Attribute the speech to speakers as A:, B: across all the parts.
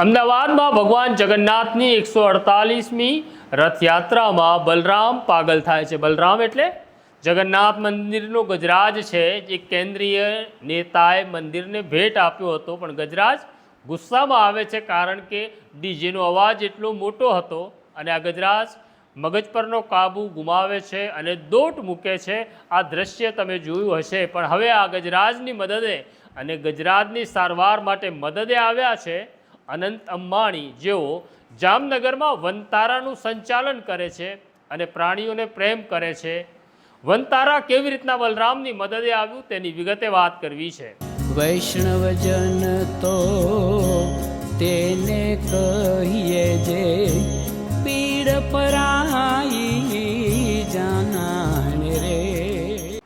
A: અમદાવાદમાં ભગવાન જગન્નાથની એકસો અડતાલીસમી રથયાત્રામાં બલરામ પાગલ થાય છે. બલરામ એટલે જગન્નાથ મંદિરનો ગજરાજ છે. જે કેન્દ્રીય નેતાએ મંદિરને ભેટ આપ્યો હતો, પણ ગજરાજ ગુસ્સામાં આવે છે કારણ કે ડીજેનો અવાજ એટલો મોટો હતો અને આ ગજરાજ મગજ પરનો કાબુ ગુમાવે છે અને દોટ મૂકે છે. આ દ્રશ્ય તમે જોયું હશે, પણ હવે આ ગજરાજની મદદે અને ગજરાજની સારવાર માટે મદદે આવ્યા છે. અનંત અંબાણી જેઓ જામનગરમાં વનતારાનું સંચાલન કરે છે અને પ્રાણીઓને પ્રેમ કરે છે. વનતારા કેવી રીતના બલરામની મદદે આવ્યું તેની વિગતે વાત કરવી છે.
B: વૈષ્ણવજન તો તેને કહીએ જે પીડ પરાઈ જાનાને રે.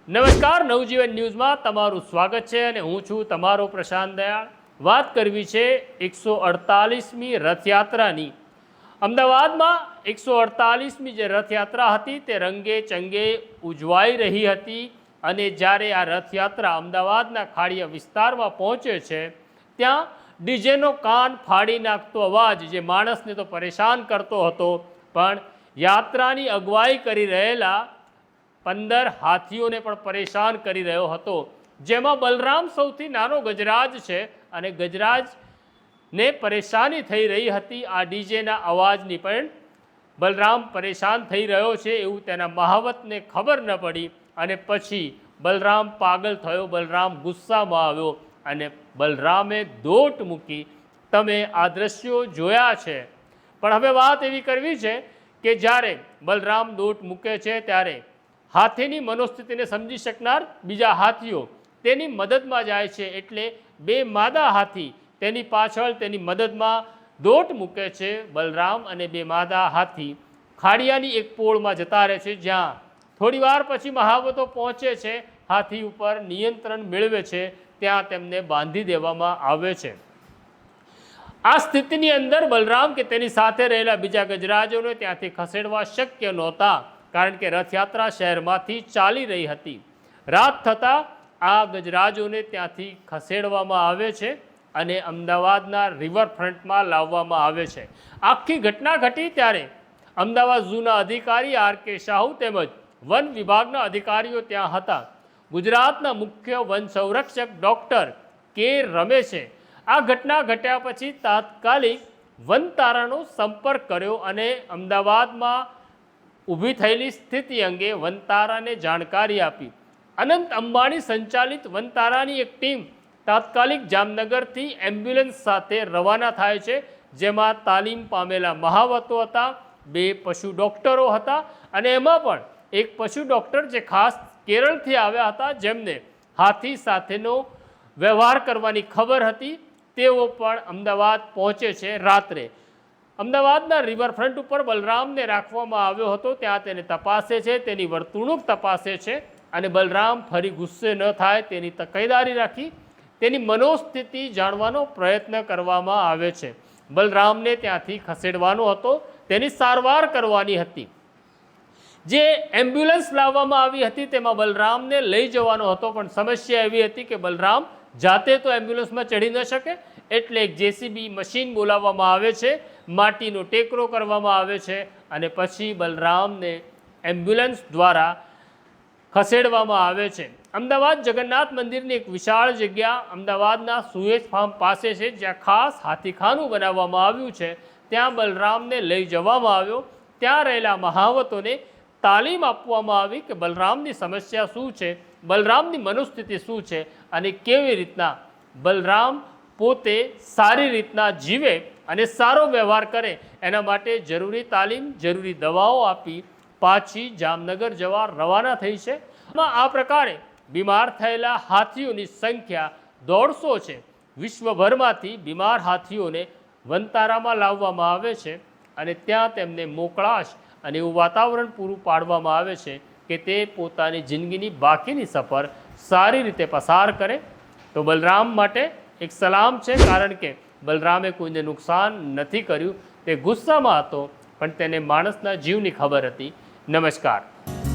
A: નમસ્કાર નવજીવન ન્યૂઝમાં તમારું સ્વાગત છે અને હું છું તમારો પ્રશાંત દયાળ. વાત કરવી છે એકસો અડતાલીસમી રથયાત્રાની. અમદાવાદમાં એકસો અડતાલીસમી જે રથયાત્રા હતી તે રંગે ચંગે ઉજવાઈ રહી હતી અને જ્યારે આ રથયાત્રા અમદાવાદના ખાડીયા વિસ્તારમાં પહોંચે છે, ત્યાં ડીજેનો કાન ફાડી નાખતો અવાજ જે માણસને તો પરેશાન કરતો હતો, પણ યાત્રાની અગવાઈ કરી રહેલા પંદર હાથીઓને પણ પરેશાન કરી રહ્યો હતો. જેમાં બલરામ સૌથી નાનો ગજરાજ છે અને ગજરાજને પરેશાની થઈ રહી હતી આ ડીજેના અવાજની પણ. બલરામ પરેશાન થઈ રહ્યો છે એવું તેના મહાવતને ખબર ન પડી અને પછી બલરામ પાગલ થયો, બલરામ ગુસ્સામાં આવ્યો અને બલરામે દોટ મૂકી, તમે આ દ્રશ્યો જોયા છે. પણ હવે વાત એવી કરવી છે કે જ્યારે બલરામ દોટ મૂકે છે ત્યારે હાથીની મનોસ્થિતિને સમજી શકનાર બીજા હાથીઓ તેની મદદમાં જાય છે એટલે બે માદા હાથી તેની પાછળ તેની મદદમાં દોટ મૂકે છે બલરામ અને બે માદા હાથી ખાડિયાની એક પોળમાં જતા રહે છે જ્યાં થોડી વાર પછી મહાવતો પહોંચે છે, હાથી ઉપર નિયંત્રણ મેળવે છે, ત્યાં તેમને બાંધી દેવામાં આવે છે. આ સ્થિતિની અંદર બલરામ કે તેની સાથે રહેલા બીજા ગજરાજોને ત્યાંથી ખસેડવા શક્ય નહોતા, કારણ કે રથયાત્રા શહેરમાંથી ચાલી રહી હતી. રાત થતાં આ ગજરાજોને ત્યાંથી ખસેડવામાં આવે છે અને અમદાવાદના રિવરફ્રન્ટમાં લાવવામાં આવે છે. આખી ઘટના ઘટી ત્યારે અમદાવાદ ઝૂના અધિકારી આર કે શાહુ તેમજ વન વિભાગના અધિકારીઓ ત્યાં હતા. ગુજરાતના મુખ્ય વન સંરક્ષક ડૉક્ટર કે રમેશે આ ઘટના ઘટ્યા પછી તાત્કાલિક વનતારાનો સંપર્ક કર્યો અને અમદાવાદમાં ઊભી થયેલી સ્થિતિ અંગે વનતારાને જાણકારી આપી. અનંત અંબાણી સંચાલિત વનતારાની એક ટીમ તાત્કાલિક જામનગરથી એમ્બ્યુલન્સ સાથે રવાના થાય છે, જેમાં તાલીમ પામેલા મહાવતો હતા, બે પશુ ડૉક્ટરો હતા અને એમાં પણ એક પશુ ડૉક્ટર જે ખાસ કેરળથી આવ્યા હતા, જેમને હાથી સાથેનો વ્યવહાર કરવાની ખબર હતી. તેઓ પણ અમદાવાદ પહોંચે છે રાત્રે. અમદાવાદના રિવરફ્રન્ટ ઉપર બલરામને રાખવામાં આવ્યો હતો. ત્યાં તેને તપાસે છે, તેની વર્તણૂક તપાસે છે. અને બલરામ ફરી ગુસ્સે ન થાય તેની તકેદારી રાખી તેની મનોસ્થિતિ જાણવાનો પ્રયત્ન કરવામાં આવે છે. બલરામને ત્યાંથી ખસેડવાનો હતો, તેની સારવાર કરવાની હતી. જે એમ્બ્યુલન્સ લાવવામાં આવી હતી તેમાં બલરામને લઈ જવાનો હતો, પણ સમસ્યા એવી હતી કે બલરામ જાતે તો એમ્બ્યુલન્સમાં ચડી ન શકે, એટલે એક જેસીબી મશીન બોલાવવામાં આવે છે, માટીનો ટેકરો કરવામાં આવે છે અને પછી બલરામને એમ્બ્યુલન્સ દ્વારા ખસેડવામાં આવે છે. અમદાવાદ જગન્નાથ મંદિરની એક વિશાળ જગ્યા અમદાવાદના સુએજ ફાર્મ પાસે છે, જ્યાં ખાસ હાથીખાનું બનાવવામાં આવ્યું છે. ત્યાં બલરામને લઈ જવામાં આવ્યો. ત્યાં રહેલા મહાવતોને તાલીમ આપવામાં આવી કે બલરામની સમસ્યા શું છે, બલરામની મનુસ્થિતિ શું છે અને કેવી રીતના બલરામ પોતે સારી રીતના જીવે અને સારો વ્યવહાર કરે એના માટે જરૂરી તાલીમ, જરૂરી દવાઓ આપી પાછી જામનગર જવા રવાના થઈ છે. આમાં આ પ્રકારે બીમાર થયેલા હાથીઓની સંખ્યા દોઢસો છે. વિશ્વભરમાંથી બીમાર હાથીઓને વનતારામાં લાવવામાં આવે છે અને ત્યાં તેમને મોકળાશ અને એવું વાતાવરણ પૂરું પાડવામાં આવે છે કે તે પોતાની જિંદગીની બાકીની સફર સારી રીતે પસાર કરે. તો બલરામ માટે એક સલામ છે, કારણ કે બલરામે કોઈને નુકસાન નથી કર્યું. તે ગુસ્સામાં હતો, પણ તેને માણસના જીવની ખબર હતી. નમસ્કાર.